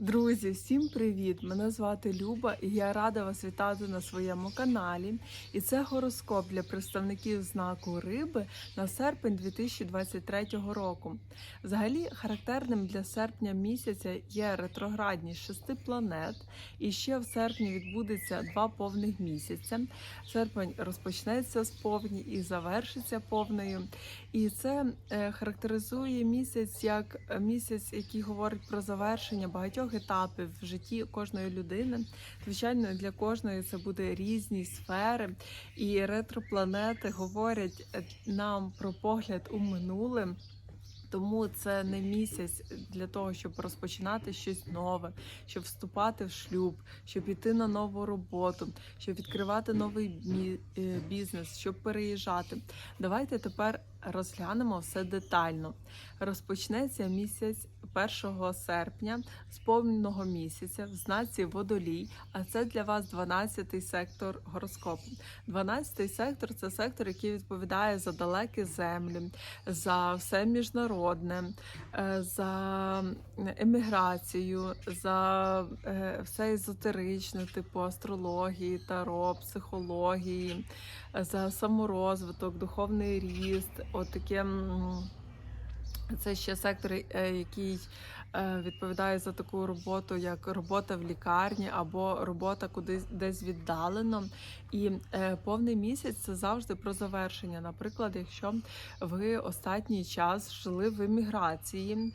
Друзі, всім привіт! Мене звати Люба і я рада вас вітати на своєму каналі. І це гороскоп для представників знаку риби на серпень 2023 року. Взагалі, характерним для серпня місяця є ретроградність шести планет, і ще в серпні відбудеться два повних місяця. Серпень розпочнеться з повні і завершиться повною. І це е, характеризує місяць як е, місяць, який говорить про завершення багатьох етапів в житті кожної людини. Звичайно, для кожної це буде різні сфери, і ретропланети говорять нам про погляд у минуле. Тому це не місяць для того, щоб розпочинати щось нове, щоб вступати в шлюб, щоб іти на нову роботу, щоб відкривати новий е, бізнес, щоб переїжджати. Давайте тепер розглянемо все детально. Розпочнеться місяць 1 серпня з повного місяця в знаці водолій, а це для вас 12-й сектор гороскопу. 12-й сектор це сектор, який відповідає за далекі землі, за все міжнародне, е, за еміграцію, за е, все езотеричне, типу астрології, таро, психології, за саморозвиток, духовний ріст. От таке. Це ще сектор, е, який е, відповідає за таку роботу, як робота в лікарні або робота кудись десь віддалено. І е, повний місяць це завжди про завершення. Наприклад, якщо ви останній час жили в еміграції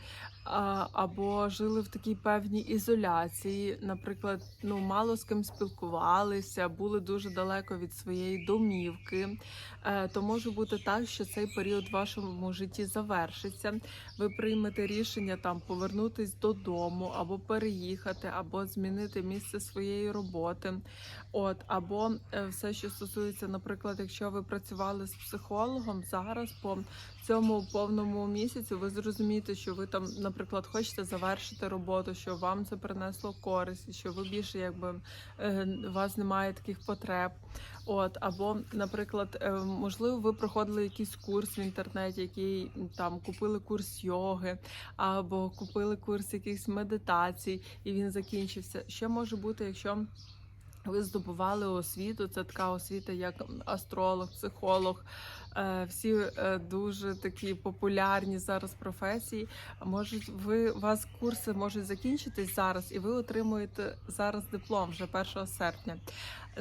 або жили в такій певній ізоляції, наприклад, ну мало з ким спілкувалися, були дуже далеко від своєї домівки, е, то може бути так, що цей період в вашому житті завершиться. Ви приймете рішення там повернутись додому, або переїхати, або змінити місце своєї роботи. От, або е, все, що стосується, наприклад, якщо ви працювали з психологом, зараз по цьому повному місяцю ви зрозумієте, що ви там, наприклад, хочете завершити роботу, що вам це принесло користь, що ви більше якби е, у вас немає таких потреб. От, або, наприклад, е, можливо, ви проходили якийсь курс в інтернеті, який там купили курс йоги, або купили курс якихось медитацій, і він закінчився. Що може бути, якщо ви здобували освіту? Це така освіта, як астролог, психолог. Е, Всі е, дуже такі популярні зараз професії. Можуть ви у вас курси можуть закінчитись зараз, і ви отримуєте зараз диплом вже 1 серпня.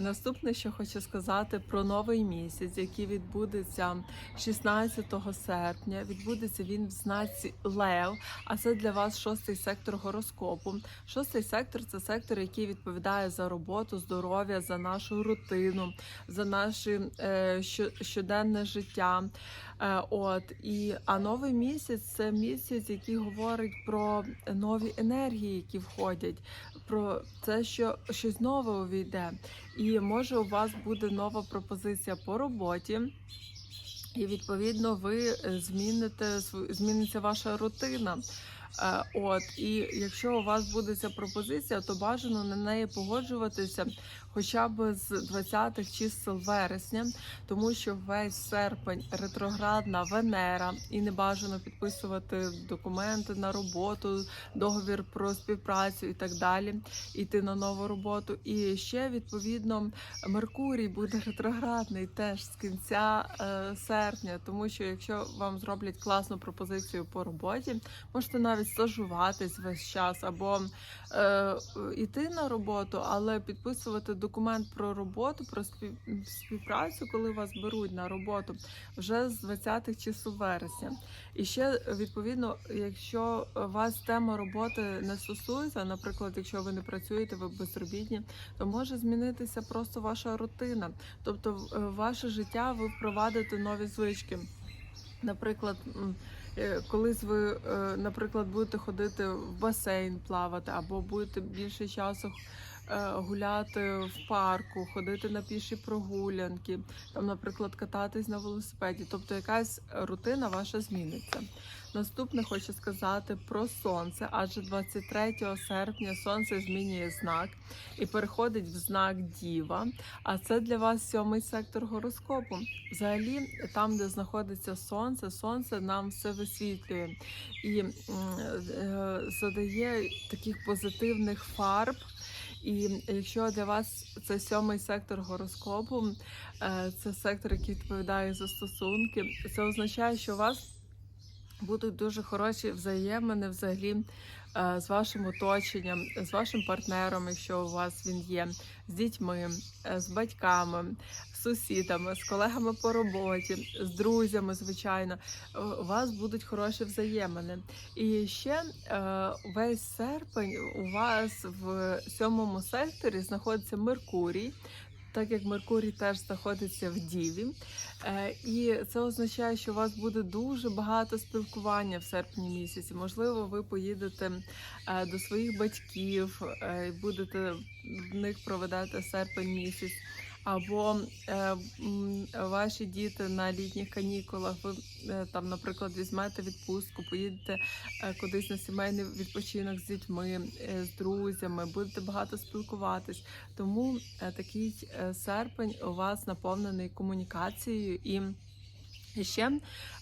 Наступне, що хочу сказати про новий місяць, який відбудеться 16 серпня. Відбудеться він в знаці Лев, а це для вас шостий сектор гороскопу. Шостий сектор це сектор, який відповідає за роботу, здоров'я, за нашу рутину, за наше щоденне життя. Е, от і а новий місяць це місяць, який говорить про нові енергії, які входять, про це, що щось нове увійде. І може у вас буде нова пропозиція по роботі. І відповідно ви зміните зміниться ваша рутина. Е, От і якщо у вас буде ця пропозиція, то бажано на неї погоджуватися хоча б з 20-х чисел вересня, тому що весь серпень ретроградна Венера, і не бажано підписувати документи на роботу, договір про співпрацю і так далі, іти на нову роботу. І ще відповідно Меркурій буде ретроградний теж з кінця е, серпня, тому що якщо вам зроблять класну пропозицію по роботі, можете навіть стажуватись весь час або е, іти на роботу, але підписувати документ про роботу, про спів, співпрацю, коли вас беруть на роботу вже з 20-х чисел вересня. І ще відповідно, якщо вас тема роботи не стосується, наприклад, якщо ви не працюєте, ви безробітні, то може змінитися просто ваша рутина. Тобто, в ваше життя ви впровадите нові звички. Наприклад, е, колись ви, е, наприклад, будете ходити в басейн плавати, або будете більше часу гуляти в парку, ходити на піші прогулянки, там, наприклад, кататись на велосипеді. Тобто якась рутина ваша зміниться. Наступне хочу сказати про сонце, адже 23 серпня сонце змінює знак і переходить в знак Діва. А це для вас сьомий сектор гороскопу. Взагалі, там, де знаходиться сонце, сонце нам все висвітлює і м, е, задає таких позитивних фарб. І якщо для вас це сьомий сектор гороскопу, е, це сектор, який відповідає за стосунки, це означає, що у вас будуть дуже хороші взаємини взагалі з вашим оточенням, з вашим партнером, якщо у вас він є, з дітьми, е, з батьками, з сусідами, з колегами по роботі, з друзями, звичайно. Е, У вас будуть хороші взаємини. І ще е, весь серпень у вас в сьомому секторі знаходиться Меркурій. Так як Меркурій теж знаходиться в Діві, Е, І це означає, що у вас буде дуже багато спілкування в серпні місяці. Можливо, ви поїдете е, до своїх батьків е, будете в них проведати серпень місяць. Або е, ваші діти на літніх канікулах, ви е, там, наприклад, візьмете відпустку, поїдете е, кудись на сімейний відпочинок з дітьми, е, з друзями, будете багато спілкуватись. Тому е, такий е, серпень у вас наповнений комунікацією і. І ще,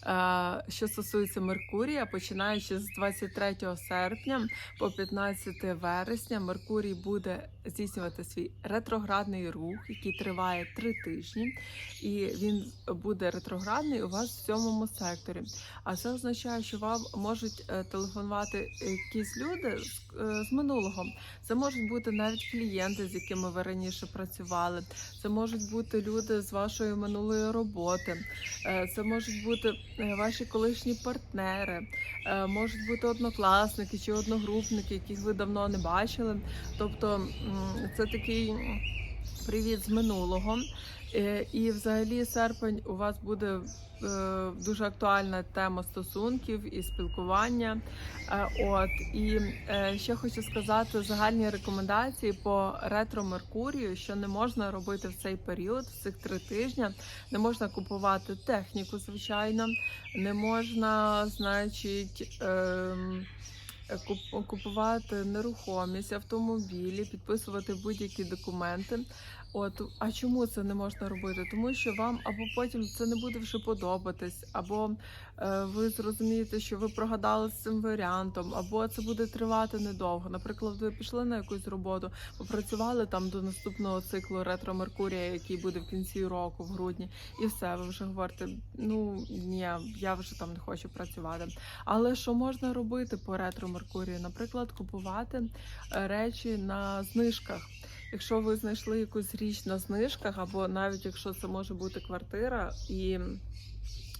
е, що стосується Меркурія, починаючи з 23 серпня по 15 вересня, Меркурій буде здійснювати свій ретроградний рух, який триває три тижні, і він буде ретроградний у вас в сьомому секторі. А це означає, що вам можуть е, телефонувати якісь люди з, е, минулого. Це можуть бути навіть клієнти, з якими ви раніше працювали. Це можуть бути люди з вашої минулої роботи. Е, Це можуть бути е, ваші колишні партнери, е, можуть бути однокласники чи одногрупники, яких ви давно не бачили. Тобто це такий привіт з минулого. Е, І взагалі серпень у вас буде е, дуже актуальна тема стосунків і спілкування. Е, От і е, ще хочу сказати загальні рекомендації по ретро Меркурію, що не можна робити в цей період, в цих три тижні. Не можна купувати техніку, звичайно, не можна, значить. ем, Купувати нерухомість, автомобілі, підписувати будь-які документи. От а чому це не можна робити? Тому що вам або потім це не буде вже подобатись, або е, ви зрозумієте, що ви прогадали з цим варіантом, або це буде тривати недовго. Наприклад, ви пішли на якусь роботу, попрацювали там до наступного циклу ретро Меркурія, який буде в кінці року, в грудні, і все, ви вже говорите: ну ні, я вже там не хочу працювати. Але що можна робити по ретро Меркурію? Наприклад, купувати е, речі на знижках. Якщо ви знайшли якусь річ на знижках, або навіть якщо це може бути квартира, і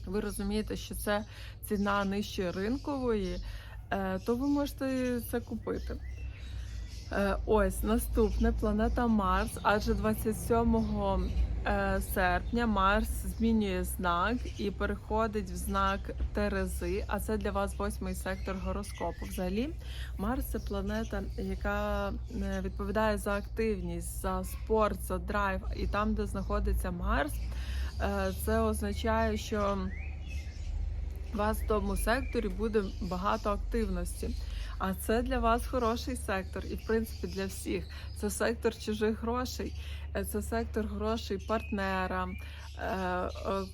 ви розумієте, що це ціна нижче ринкової, е, то ви можете це купити. Е, Ось наступне планета Марс, адже 27 е, серпня Марс змінює знак і переходить в знак Терези. А це для вас восьмий сектор гороскопу. Взагалі, Марс це планета, яка е, відповідає за активність, за спорт, за драйв. І там, де знаходиться Марс, е, це означає, що у вас в тому секторі буде багато активності. А це для вас хороший сектор, і в принципі для всіх. Це сектор чужих грошей, е, це сектор грошей партнера. Е,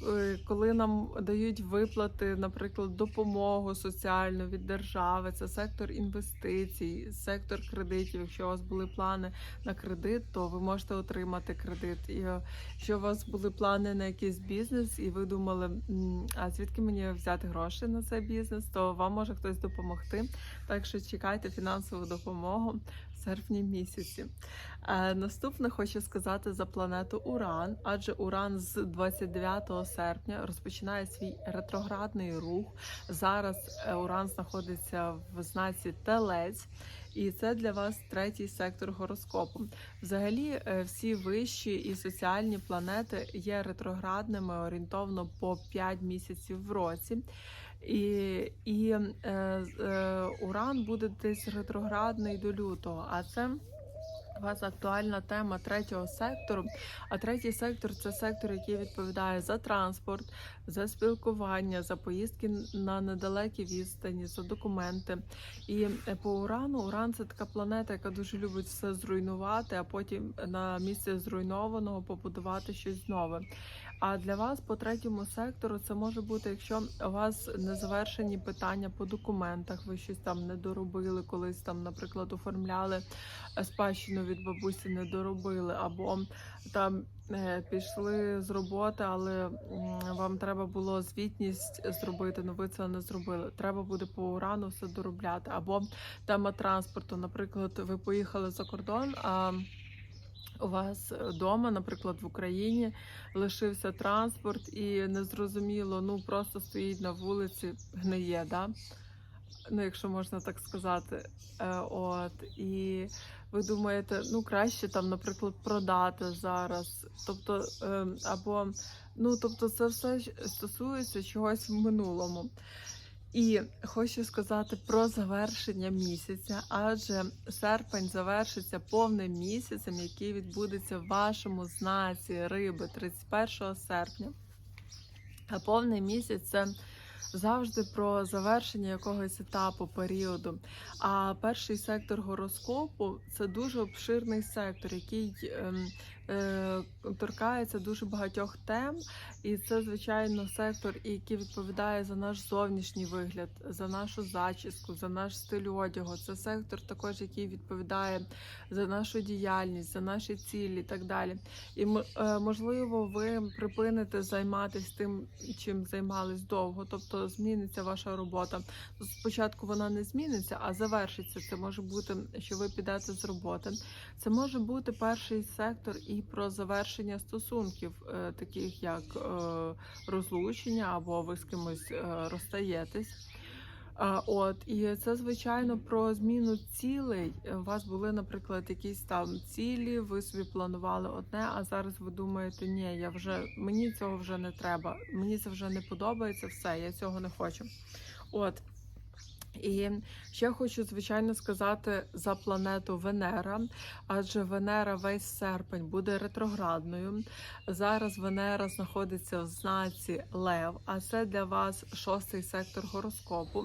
е, Коли нам дають виплати, наприклад, допомогу соціальну від держави, це сектор інвестицій, сектор кредитів. Якщо у вас були плани на кредит, то ви можете отримати кредит. І якщо у вас були плани на якийсь бізнес, і ви думали, а звідки мені взяти гроші на цей бізнес, то вам може хтось допомогти. Так що чекайте фінансову допомогу серпні місяці. Е, Наступне хочу сказати за планету Уран, адже Уран з 29 серпня розпочинає свій ретроградний рух. Зараз е, Уран знаходиться в знаці Телець. І це для вас третій сектор гороскопу. Взагалі, е, всі вищі і соціальні планети є ретроградними орієнтовно по 5 місяців в році. І, і е, е, Уран буде десь ретроградний до лютого, а це У вас актуальна тема третього сектору. А третій сектор це сектор, який відповідає за транспорт, за спілкування, за поїздки на недалекі відстані, за документи. І е, по урану уран це така планета, яка дуже любить все зруйнувати, а потім на місці зруйнованого побудувати щось нове. А для вас по третьому сектору це може бути, якщо у вас не завершені питання по документах, ви щось там не доробили, колись там, наприклад, оформляли е, спадщину від бабусі, не доробили, або там е, пішли з роботи, але вам треба було звітність зробити, але ви це не зробили. Треба буде по урану все доробляти. Або тема транспорту, наприклад, ви поїхали за кордон. а у вас вдома, наприклад, в Україні лишився транспорт, і незрозуміло, ну просто стоїть на вулиці, гниє, да? Ну, якщо можна так сказати. Е, От і ви думаєте, ну краще там, наприклад, продати зараз. Тобто, е, або ну, тобто, це все стосується чогось в минулому. І хочу сказати про завершення місяця, адже серпень завершиться повним місяцем, який відбудеться в вашому знаці риби 31 серпня. А повний місяць це завжди про завершення якогось етапу періоду. А перший сектор гороскопу це дуже обширний сектор, який ем, торкається дуже багатьох тем. І це, звичайно, сектор, який відповідає за наш зовнішній вигляд, за нашу зачіску, за наш стиль одягу. Це сектор, також який відповідає за нашу діяльність, за наші цілі і так далі. І е, можливо, ви припините займатися тим, чим займались довго, тобто зміниться ваша робота. Спочатку вона не зміниться, а завершиться. Це може бути, що ви підете з роботи. Це може бути перший сектор і про завершення стосунків, е, таких як е, розлучення або ви з кимось е, розстаєтесь. От і це звичайно про зміну цілей. У вас були, наприклад, якісь там цілі, ви собі планували одне, а зараз ви думаєте, ні, я вже мені цього вже не треба, мені це вже не подобається, все, я цього не хочу. От. І ще хочу, звичайно, сказати за планету Венера, адже Венера весь серпень буде ретроградною. Зараз Венера знаходиться в знаці Лев, а це для вас шостий сектор гороскопу.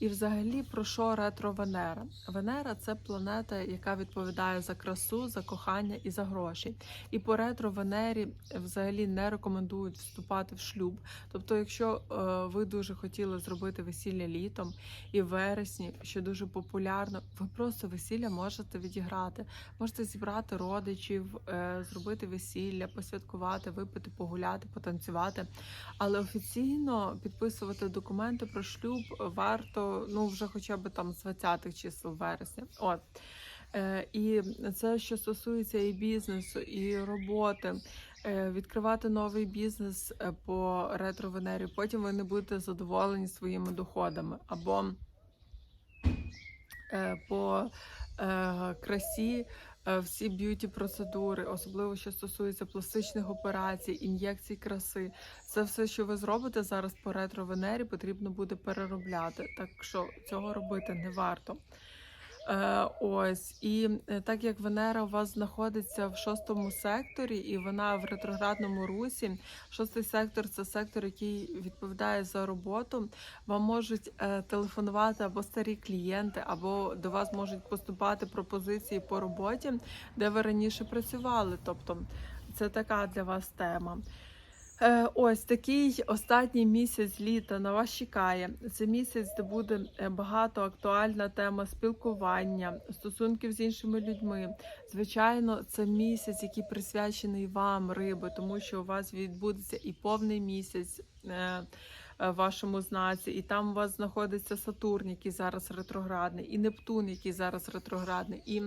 І взагалі про що ретро Венера? Венера це планета, яка відповідає за красу, за кохання і за гроші. І по ретро Венері взагалі не рекомендують вступати в шлюб. Тобто, якщо е, ви дуже хотіли зробити весілля літом і в вересні, що дуже популярно, ви просто весілля можете відіграти. Можете зібрати родичів, е, зробити весілля, посвяткувати, випити, погуляти, потанцювати. Але офіційно підписувати документи про шлюб варто ну вже хоча б там з 20-х чисел вересня. От. Е, І це що стосується і бізнесу, і роботи. Е, Відкривати новий бізнес е, по ретро-венері, потім ви не будете задоволені своїми доходами. Або е, по е, красі всі б'юті процедури, особливо що стосується пластичних операцій, ін'єкцій краси. Це все, що ви зробите зараз по ретро-венері, потрібно буде переробляти. Так що цього робити не варто. Е, ось і е, так як Венера у вас знаходиться в шостому секторі, і вона в ретроградному русі. Шостий сектор це сектор, який відповідає за роботу. Вам можуть е, телефонувати або старі клієнти, або до вас можуть поступати пропозиції по роботі, де ви раніше працювали. Тобто це така для вас тема. Е, Ось такий останній місяць літа на вас чекає. Це місяць, де буде е, багато актуальна тема спілкування, стосунків з іншими людьми. Звичайно, це місяць, який присвячений вам, риби, тому що у вас відбудеться і повний місяць. е, вашому знаці, і там у вас знаходиться Сатурн, який зараз ретроградний, і Нептун, який зараз ретроградний. І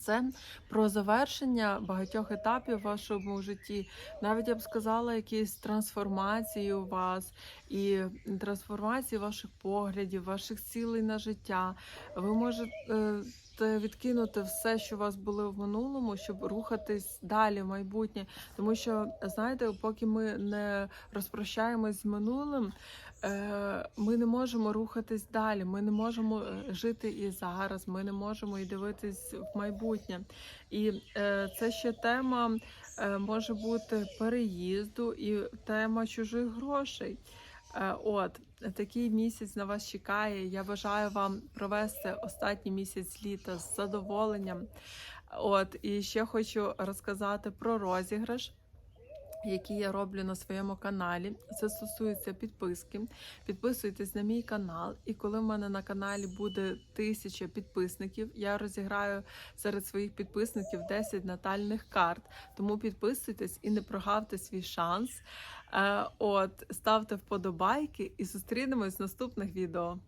це про завершення багатьох етапів в вашому житті. Навіть я б сказала, якісь трансформації у вас і трансформації ваших поглядів, ваших цілей на життя. Ви можете. Відкинути все, що у вас було в минулому, щоб рухатись далі в майбутнє. Тому що знаєте, поки ми не розпрощаємось з минулим, е, ми не можемо рухатись далі. Ми не можемо е, жити і зараз. Ми не можемо і дивитись в майбутнє. І е, це ще тема може бути переїзду і тема чужих грошей. Е, От такий місяць на вас чекає. Я бажаю вам провести останній місяць літа з задоволенням. От і ще хочу розказати про розіграш. Які я роблю на своєму каналі. Це стосується підписки. Підписуйтесь на мій канал, і коли в мене на каналі буде тисяча підписників, я розіграю серед своїх підписників 10 натальних карт. Тому підписуйтесь і не прогавте свій шанс. Е, От ставте вподобайки і зустрінемось в наступних відео.